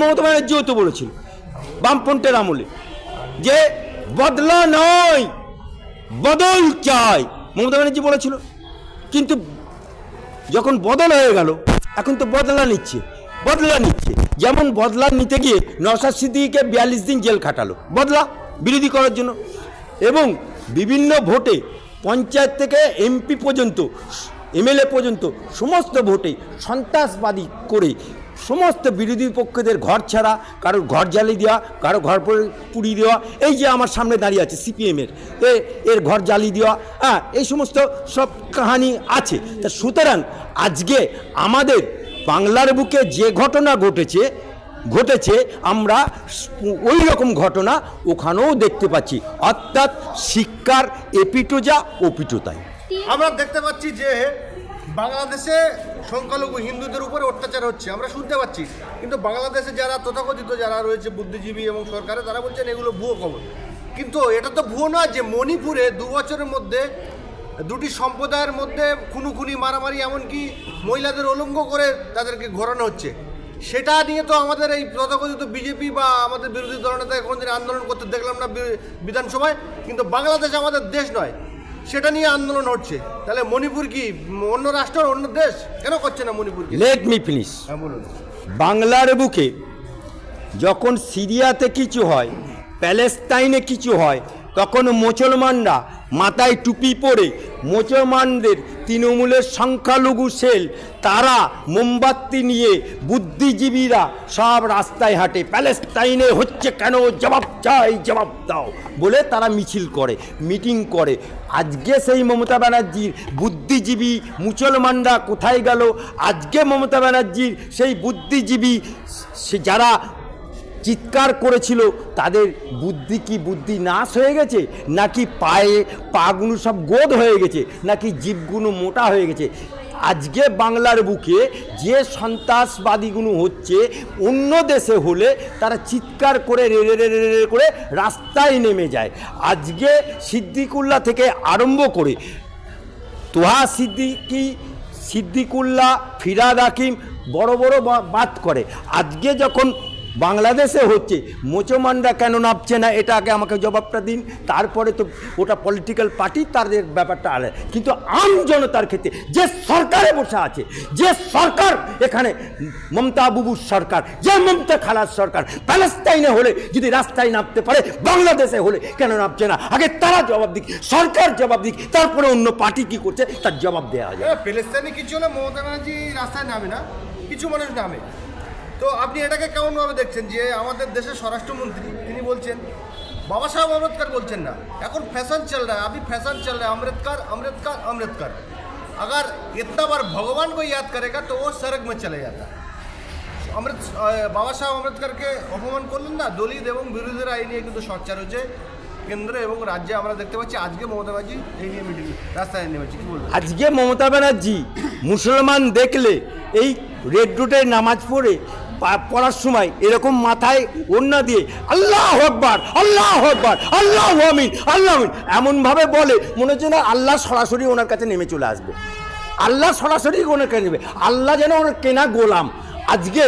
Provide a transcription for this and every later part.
মমতা ব্যানার্জিও তো বলেছিল বামপন্থের আমলে, যে বদলা নয়, বদল চাই, মমতা ব্যানার্জি বলেছিল। কিন্তু যখন বদল হয়ে গেল, এখন তো বদলা নিচ্ছে বদলা নিচ্ছে। যেমন বদলা নিতে গিয়ে নসাদ সিদ্দিকিকে বিয়াল্লিশ দিন জেল খাটালো, বদলা বিরোধী করার জন্য। এবং বিভিন্ন ভোটে পঞ্চায়েত থেকে এমপি পর্যন্ত, এমএলএ পর্যন্ত সমস্ত ভোটে সন্ত্রাসবাদী করে সমস্ত বিরোধী পক্ষদের ঘর ছাড়া, কারোর ঘর জ্বালিয়ে দেওয়া, কারও ঘর পুড়িয়ে দেওয়া, এই যে আমার সামনে দাঁড়িয়ে আছে সিপিএমের এ, এর ঘর জ্বালিয়ে দেওয়া হ্যাঁ এই সমস্ত সব কাহানি আছে। তা সুতরাং আজকে আমাদের বাংলার বুকে যে ঘটনা ঘটেছে ঘটেছে, আমরা ওই রকম ঘটনা ওখানেও দেখতে পাচ্ছি। অর্থাৎ শিক্ষার এপিটোজা, ওপিটোতাই। আমরা দেখতে পাচ্ছি যে বাংলাদেশে সংখ্যালঘু হিন্দুদের উপরে অত্যাচার হচ্ছে, আমরা শুনতে পাচ্ছি। কিন্তু বাংলাদেশে যারা তথাকথিত যারা রয়েছে, বুদ্ধিজীবী এবং সরকারে, তারা বলছেন এগুলো ভুয়ো খবর। কিন্তু এটা তো ভুয়ো নয় যে মণিপুরে দু বছরের মধ্যে দুটি সম্প্রদায়ের মধ্যে খুনুখুনি, মারামারি, এমনকি মহিলাদের উলঙ্গ করে তাদেরকে ঘোরানো হচ্ছে। সেটা নিয়ে তো আমাদের এই তথাকথিত বিজেপি বা আমাদের বিরোধী দলনেতা কোনোদিন আন্দোলন করতে দেখলাম না বিধানসভায়, কিন্তু বাংলাদেশ আমাদের দেশ নয়। সেটা নিয়ে আন্দোলন হচ্ছে। তাহলে মণিপুর কি অন্য রাষ্ট্র অন্য দেশ? কেন করছে না মণিপুর লেট মি ফিনিশ বাংলার বুকে যখন সিরিয়াতে কিছু হয় প্যালেস্তাইনে কিছু হয় তখন মুসলমানরা মাথায় টুপি পরে মুসলমানদের তৃণমূলের সংখ্যালঘু সেল, তারা মোমবাতি নিয়ে বুদ্ধিজীবীরা সব রাস্তায় হাঁটে। প্যালেস্তাইনে হচ্ছে কেন? জবাব চাই, জবাব দাও। বলে তারা মিছিল করে, মিটিং করে। আজকে সেই মমতা ব্যানার্জির বুদ্ধিজীবী মুসলমানরা কোথায় গেল? আজকে মমতা ব্যানার্জির সেই বুদ্ধিজীবী যারা চিৎকার করেছিল, তাদের বুদ্ধি কি বুদ্ধি নাশ হয়ে গেছে? নাকি পায়ে পাগুলো সব গোদ হয়ে গেছে? নাকি জীবগুলো মোটা হয়ে গেছে? আজকে বাংলার বুকে যে সন্ত্রাসবাদীগুলো হচ্ছে, অন্য দেশে হলে তারা চিৎকার করে, রে রে রে রে রে, করে রাস্তায় নেমে যায়। আজকে সিদ্দিকুল্লা থেকে আরম্ভ করে, তোহা সিদ্দিকি, সিদ্দিকুল্লাহ, ফিরাদ হাকিম বড় বড় বা- বাত করে। আজকে যখন বাংলাদেশে হচ্ছে। মুসলমানরা কেন নামছে না? এটা আগে আমাকে জবাবটা দিন। তারপরে তো ওটা পলিটিক্যাল পার্টি তাদের ব্যাপারটা আলাদা। কিন্তু আম জনতার ক্ষেত্রে যে সরকারে বসে আছে, যে সরকার এখানে মমতা বুবুর সরকার, যে মমতা খালার সরকার, প্যালেস্তাইনে হলে যদি রাস্তায় নামতে পারে, বাংলাদেশে হলে কেন নামছে না? আগে তারা জবাব দিক, সরকার জবাব দিক, তারপরে অন্য পার্টি কি করছে, তার জবাব দেওয়া যায় প্যালেস্তাইনে কিছু হলে মমতা ব্যানার্জি রাস্তায় নামে না, কিছু মানুষ নামে। তো আপনি এটাকে কেমনভাবে দেখছেন যে আমাদের দেশের স্বরাষ্ট্রমন্ত্রী তিনি বলছেন বাবা সাহেব আম্বেদকর বলছেন না এখন फैशन चल रहा है अभी फैशन चल रहा है अम्बेडकर अम्बेडकर अम्बेडकर अगर इतना बार भगवान को याद करेगा तो वो सड़क में चले जाता है অমৃত বাবা সাহেব আম্বেদকরকে অপমান করলেন না দলিত এবং বিরোধীরা এই নিয়ে কিন্তু সচ্চার হচ্ছে কেন্দ্র এবং রাজ্যে আমরা দেখতে পাচ্ছি আজকে মমতা ব্যানার্জি এই নিয়ে মিটিং রাস্তায় নেমেছে কি বলবো আজকে মমতা ব্যানার্জি মুসলমান দেখলে এই রেড রুটে নামাজ পড়ে পা- পড়ার সময় এরকম মাথায় ওন্না দিয়ে আল্লাহ হকবার আল্লাহ হকবার আল্লাহ আমিন আল্লাহ আমিন। এমনভাবে বলে, মনে হচ্ছে না আল্লাহ সরাসরি ওনার কাছে নেমে চলে আসবে। আল্লাহ সরাসরি ওনার কাছে নেবে আল্লাহ যেন ওনার কেনা গোলাম। আজকে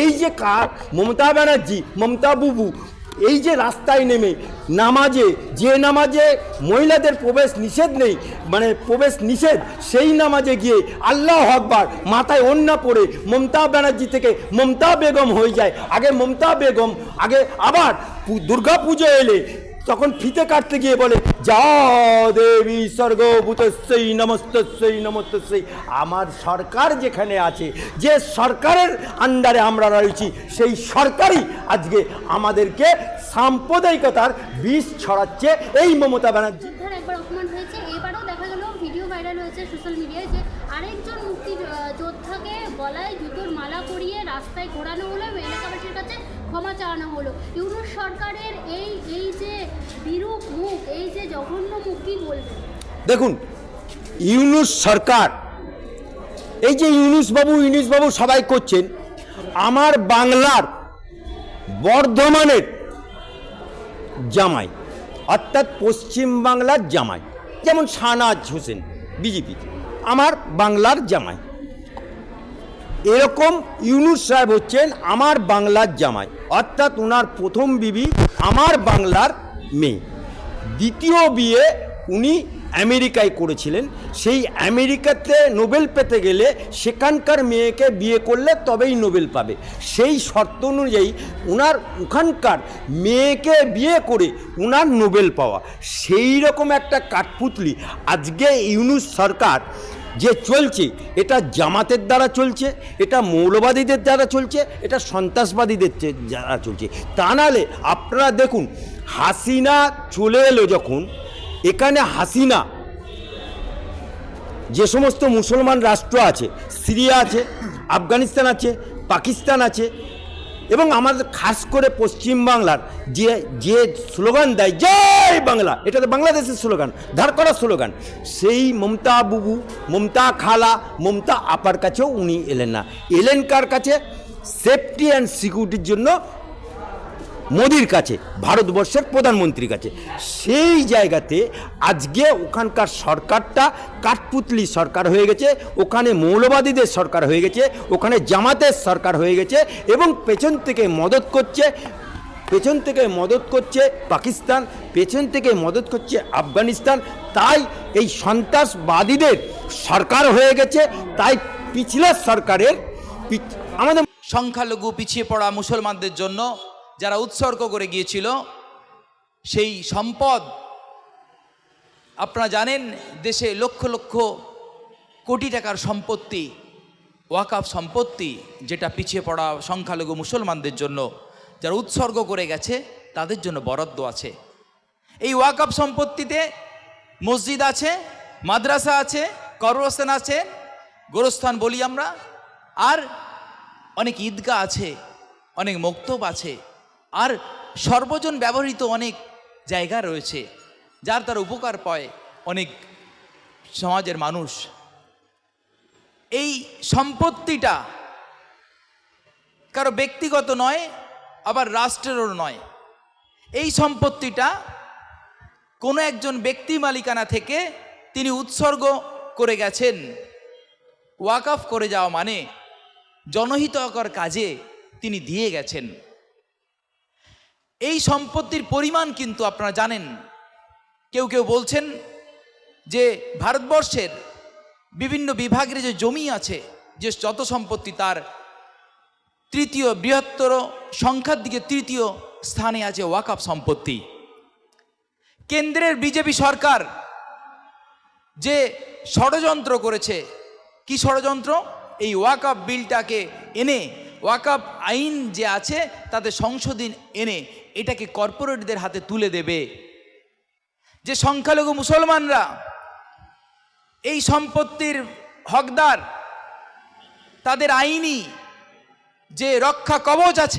এই যে কার মমতা ব্যানার্জি, মমতা বুবু এই যে রাস্তায় নেমে নামাজে, যে নামাজে মহিলাদের প্রবেশ নিষেধ নেই মানে প্রবেশ নিষেধ, সেই নামাজে গিয়ে আল্লাহ হকবার মাথায় অন্যা পড়ে মমতা ব্যানার্জি থেকে মমতা বেগম হয়ে যায়। আগে মমতা বেগম, আগে আবার দুর্গাপুজো দুর্গা পুজো এলে তখন ফিতে কাটতে গিয়ে বলে যা দেবী স্বর্গভূতস্যই নমস্তস্যই নমস্তস্যই আমার সরকার যেখানে আছে, যে সরকারের আন্ডারে আমরা রয়েছি, সেই সরকারই আজকে আমাদেরকে সাম্প্রদায়িকতার বিষ ছড়াচ্ছে। এই মমতা ব্যানার্জি ভাইরাল হয়েছে সোশ্যাল মিডিয়ায় যে আরেকজন মুক্তি যোদ্ধাকে গলায় জুতোর মালা পরিয়ে রাস্তায় ঘোরানো হলো এবং এলাকাবাসীর কাছে ক্ষমা চাওয়ানো হলো। ইউনুস সরকারের এই এই যে বিরূপ মুখ, এই যে জঘন্য মুখ কি বলবেন? দেখুন, ইউনুস সরকার, এই যে ইউনুস বাবু ইউনুস বাবু সবাই করছেন, আমার বাংলার বর্ধমানের জামাই, অর্থাৎ পশ্চিম বাংলার জামাই, যেমন শাহনাজ হোসেন বিজেপি, আমার বাংলার জামাই। এরকম ইউনুস সাহেব হচ্ছেন আমার বাংলার জামাই, অর্থাৎ ওনার প্রথম বিবি আমার বাংলার মেয়ে। দ্বিতীয় বিয়ে উনি আমেরিকায় করেছিলেন। সেই আমেরিকাতে নোবেল পেতে গেলে সেখানকার মেয়েকে বিয়ে করলে তবেই নোবেল পাবে। সেই শর্ত অনুযায়ী ওনার ওখানকার মেয়েকে বিয়ে করে ওনার নোবেল পাওয়া। সেই রকম একটা কাঠপুতলি আজকে ইউনুস সরকার যে চলছে, এটা জামাতের দ্বারা চলছে, এটা মৌলবাদীদের দ্বারা চলছে, এটা সন্ত্রাসবাদীদের দ্বারা চলছে। তা নাহলে আপনারা দেখুন, হাসিনা চলে এলো যখন এখানে হাসিনা, যে সমস্ত মুসলমান রাষ্ট্র আছে, সিরিয়া আছে, আফগানিস্তান আছে, পাকিস্তান আছে, এবং আমাদের খাস করে পশ্চিম বাংলার যে যে স্লোগান দেয়, জয় বাংলা এটা তো বাংলাদেশের স্লোগান, ধার করা স্লোগান। সেই মমতা বুবু, মমতা খালা, মমতা আপার কাছেও উনি এলেন না। এলেন কার কাছে? সেফটি অ্যান্ড সিকিউরিটির জন্য মোদির কাছে, ভারতবর্ষের প্রধানমন্ত্রীর কাছে। সেই জায়গাতে আজকে ওখানকার সরকারটা কাঠপুতলি সরকার হয়ে গেছে, ওখানে মৌলবাদীদের সরকার হয়ে গেছে, ওখানে জামাতের সরকার হয়ে গেছে এবং পেছন থেকে মদত করছে, পেছন থেকে মদত করছে পাকিস্তান, পেছন থেকে মদত করছে আফগানিস্তান। তাই এই সন্ত্রাসবাদীদের সরকার হয়ে গেছে, তাই পিছলা সরকারের আমাদের সংখ্যালঘু পিছিয়ে পড়া মুসলমানদের জন্য যারা উৎসর্গ করে গিয়েছিল, সেই সম্পদ আপনারা জানেন, দেশে লক্ষ লক্ষ কোটি টাকার সম্পত্তি, ওয়াকাফ সম্পত্তি, যেটা পিছিয়ে পড়া সংখ্যালঘু মুসলমানদের জন্য, যারা উৎসর্গ করে গেছে, তাদের জন্য বরাদ্দ আছে। এই ওয়াকাফ সম্পত্তিতে মসজিদ আছে, মাদ্রাসা আছে, কবরস্থান আছে, গোরস্থান বলি আমরা, আর অনেক ঈদগাহ আছে, অনেক মক্তব আছে। আর সর্বজন ব্যবহৃত অনেক জায়গা রয়েছে, যার তার উপকার পায় অনেক সমাজের মানুষ। এই সম্পত্তিটা কারও ব্যক্তিগত নয়, আবার রাষ্ট্রেরও নয়। এই সম্পত্তিটা কোনো একজন ব্যক্তি মালিকানা থেকে তিনি উৎসর্গ করে গেছেন। ওয়াকআফ করে যাওয়া মানে জনহিতকর কাজে তিনি দিয়ে গেছেন। এই সম্পত্তির পরিমাণ কিন্তু আপনারা জানেন। কেউ কেউ বলছেন যে ভারতবর্ষের বিভিন্ন বিভাগের যে জমি আছে, যে যত সম্পত্তি তার তৃতীয় বৃহত্তর সংখ্যার দিকে তৃতীয় স্থানে আছে ওয়াকআপ সম্পত্তি। কেন্দ্রের বিজেপি সরকার যে ষড়যন্ত্র করেছে, কি ষড়যন্ত্র? এই ওয়াকআপ বিলটাকে এনে ওয়াকআপ আইন যে আছে, তাতে সংশোধন এনে এটাকে কর্পোরেটদের হাতে তুলে দেবে। যে সংখ্যালঘু মুসলমানরা এই সম্পত্তির হকদার, তাদের আইনি যে রক্ষা কবচ আছে